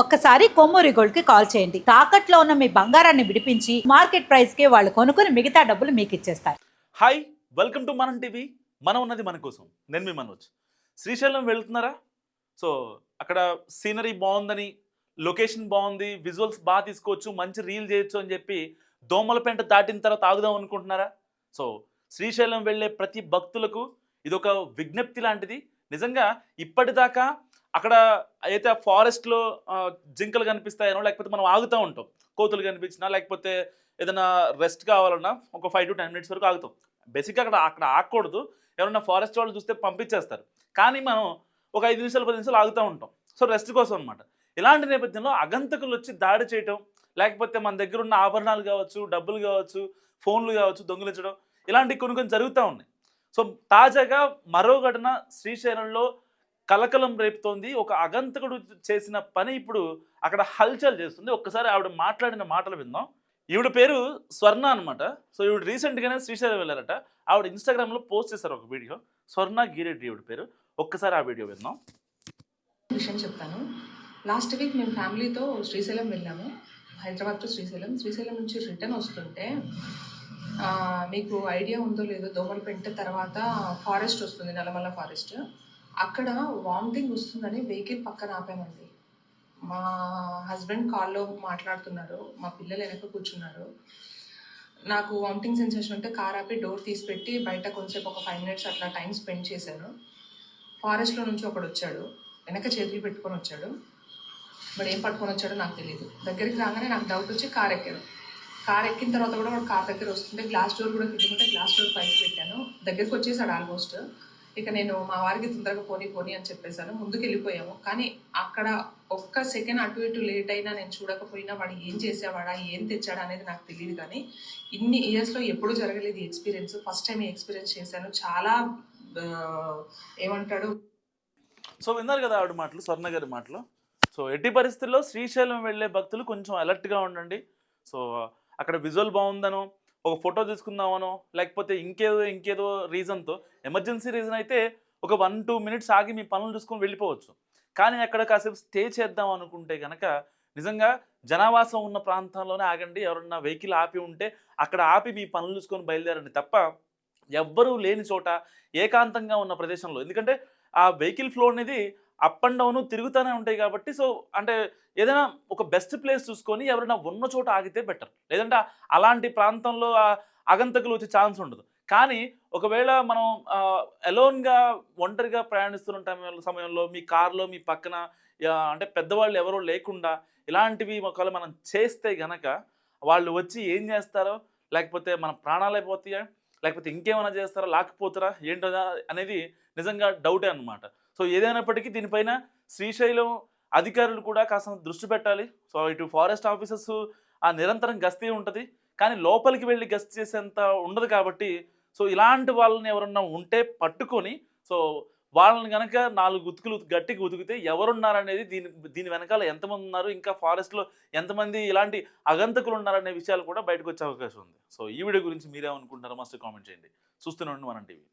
ఒక్కసారి కొమ్మూరి గోల్డ్కి కాల్ చేయండి. తాకట్లో ఉన్న మీ బంగారాన్ని విడిపించి మార్కెట్ ప్రైస్కి వాళ్ళు కొనుక్కుని మిగతా డబ్బులు మీకు ఇచ్చేస్తారు hi welcome to Manam TV. మనం ఉన్నది మన కోసం. నేను మీ మనోజ్. శ్రీశైలం వెళ్తున్నారా? సో అక్కడ సీనరీ బాగుందని లొకేషన్ బాగుంది విజువల్స్ బాగా తీసుకోవచ్చు మంచి రీల్ చేయొచ్చు అని చెప్పి దోమలపేంట దాటిన తర్వాత ఆగుదాం అనుకుంటున్నారా? సో శ్రీశైలం వెళ్ళే ప్రతి భక్తులకు ఇది ఒక విజ్ఞప్తి లాంటిది. నిజంగా ఇప్పటిదాకా అక్కడ అయితే ఆ ఫారెస్ట్లో జింకలు కనిపిస్తాయనో లేకపోతే మనం ఆగుతూ ఉంటాం. కోతులు కనిపించినా లేకపోతే ఏదైనా రెస్ట్ కావాలన్నా ఒక ఫైవ్ టు టెన్ మినిట్స్ వరకు ఆగుతాం. బేసిక్గా అక్కడ అక్కడ ఆగకూడదు. ఎవరైనా ఫారెస్ట్ వాళ్ళు చూస్తే పంపించేస్తారు. కానీ మనం ఒక ఐదు నిమిషాలు పది నిమిషాలు ఆగుతూ ఉంటాం. సో రెస్ట్ కోసం అనమాట ఇలాంటి నేపథ్యంలో అగంతకులు వచ్చి దాడి చేయటం లేకపోతే మన దగ్గర ఉన్న ఆభరణాలు కావచ్చు డబ్బులు కావచ్చు ఫోన్లు కావచ్చు దొంగిలించడం ఇలాంటి కొన్ని కొన్ని జరుగుతూ ఉన్నాయి. సో తాజాగా మరో ఘటన శ్రీశైలంలో కలకలం రేపుతోంది ఒక అగంతకుడు చేసిన పని ఇప్పుడు అక్కడ హల్చల్ చేస్తుంది. ఒక్కసారి ఆవిడ మాట్లాడిన మాటలు విందాం. ఈవిడ పేరు స్వర్ణ అనమాట సో ఈవిడ రీసెంట్గానే శ్రీశైలం వెళ్ళారట. ఆవిడ ఇన్స్టాగ్రామ్లో పోస్ట్ చేశారు ఒక వీడియో. స్వర్ణ గిరెడ్డి ఈవిడ పేరు. ఒక్కసారి ఆ వీడియో విందాం. విషయం చెప్తాను. లాస్ట్ వీక్ మేము ఫ్యామిలీతో శ్రీశైలం వెళ్ళాము. హైదరాబాద్ టు శ్రీశైలం. శ్రీశైలం నుంచి రిటర్న్ వస్తుంటే మీకు ఐడియా ఉందో లేదో దోమలపెంట తర్వాత ఫారెస్ట్ వస్తుంది నల్లమల్ల ఫారెస్ట్ అక్కడ వామిటింగ్ వస్తుందని వెహికల్ పక్కన ఆపామండి. మా హస్బెండ్ కాల్లో మాట్లాడుతున్నారు. మా పిల్లలు వెనక కూర్చున్నారు. నాకు వామిటింగ్ సెన్సేషన్ ఉంటే కార్ ఆపి డోర్ తీసి పెట్టి బయట కొంచెంసేపు ఒక ఫైవ్ మినిట్స్ అట్లా టైం స్పెండ్ చేశాను. ఫారెస్ట్లో నుంచి ఒకడు వచ్చాడు. వెనక చేతులు పెట్టుకొని వచ్చాడు. వాడు ఏం పట్టుకొని వచ్చాడో నాకు తెలియదు దగ్గరికి రాగానే నాకు డౌట్ వచ్చి కార్ ఎక్కాను కార్ ఎక్కిన తర్వాత కూడా వాడు కార్ దగ్గర వస్తుంటే గ్లాస్ డోర్ కూడా కిందకుంటే గ్లాస్ డోర్ పైకి పెట్టాను. దగ్గరికి వచ్చేసాడు ఆల్మోస్ట్. ఇక నేను మా వారికి తొందరగా పోనీ పోనీ అని చెప్పేశాను. ముందుకు వెళ్ళిపోయాము కానీ అక్కడ ఒక్క సెకండ్ అటు ఇటు లేట్ అయినా నేను చూడకపోయినా వాడు ఏం చేసేవాడా ఏం తెచ్చాడా అనేది నాకు తెలియదు కానీ ఇన్ని ఇయర్స్లో ఎప్పుడూ జరగలేదు ఎక్స్పీరియన్స్ ఫస్ట్ టైం ఎక్స్పీరియన్స్ చేశాను. చాలా ఏమంటాడు? సో విన్నారు కదా ఆవిడ మాటలు స్వర్ణ గారి మాటలు. సో ఎట్టి పరిస్థితుల్లో శ్రీశైలం వెళ్ళే భక్తులు కొంచెం అలర్ట్గా ఉండండి. సో అక్కడ విజువల్ బాగుందనో ఒక ఫోటో తీసుకుందామనో లేకపోతే ఇంకేదో ఇంకేదో రీజన్తో ఎమర్జెన్సీ రీజన్ అయితే ఒక వన్ టూ మినిట్స్ ఆగి మీ పనులు చూసుకొని వెళ్ళిపోవచ్చు. కానీ అక్కడ కాసేపు స్టే చేద్దాం అనుకుంటే కనుక నిజంగా జనావాసం ఉన్న ప్రాంతాల్లోనే ఆగండి. ఎవరన్నా వెహికల్ ఆపి ఉంటే అక్కడ ఆపి మీ పనులు చూసుకొని బయలుదేరండి. తప్ప ఎవ్వరూ లేని చోట ఏకాంతంగా ఉన్న ప్రదేశంలో ఎందుకంటే ఆ వెహికల్ ఫ్లో అనేది అప్ అండ్ డౌన్ తిరుగుతూనే ఉంటాయి కాబట్టి సో అంటే ఏదైనా ఒక బెస్ట్ ప్లేస్ చూసుకొని ఎవరైనా ఉన్న చోట ఆగితే బెటర్. లేదంటే అలాంటి ప్రాంతంలో అగంతకులు వచ్చే ఛాన్స్ ఉండదు. కానీ ఒకవేళ మనం అలోన్గా ఒంటరిగా ప్రయాణిస్తున్న టైం- సమయంలో మీ కార్లో మీ పక్కన అంటే పెద్దవాళ్ళు ఎవరో లేకుండా ఇలాంటివి ఒకవేళ మనం చేస్తే గనక వాళ్ళు వచ్చి ఏం చేస్తారో లేకపోతే మన ప్రాణాలు అయిపోతాయా లేకపోతే ఇంకేమైనా చేస్తారా లేకపోతారా ఏంటో అనేది నిజంగా డౌటే అన్నమాట. సో ఏదైనప్పటికీ దీనిపైన శ్రీశైలం అధికారులు కూడా కాస్త దృష్టి పెట్టాలి. సో ఇటు ఫారెస్ట్ ఆఫీసర్స్ ఆ నిరంతరం గస్తీ ఉంటుంది. కానీ లోపలికి వెళ్ళి గస్తీ చేసేంత ఉండదు కాబట్టి సో ఇలాంటి వాళ్ళని ఎవరన్నా ఉంటే పట్టుకొని సో వాళ్ళని కనుక నాలుగు గుతుకులు గట్టికి ఉతికితే ఎవరున్నారనేది దీని దీని వెనకాల ఎంతమంది ఉన్నారు ఇంకా ఫారెస్ట్లో ఎంతమంది ఇలాంటి అగంతకులు ఉన్నారనే విషయాలు కూడా బయటకు వచ్చే అవకాశం ఉంది. సో ఈ వీడియో గురించి మీరేమనుకుంటారో మస్తు కామెంట్ చేయండి. చూస్తూనే ఉండి మనం టీవీ.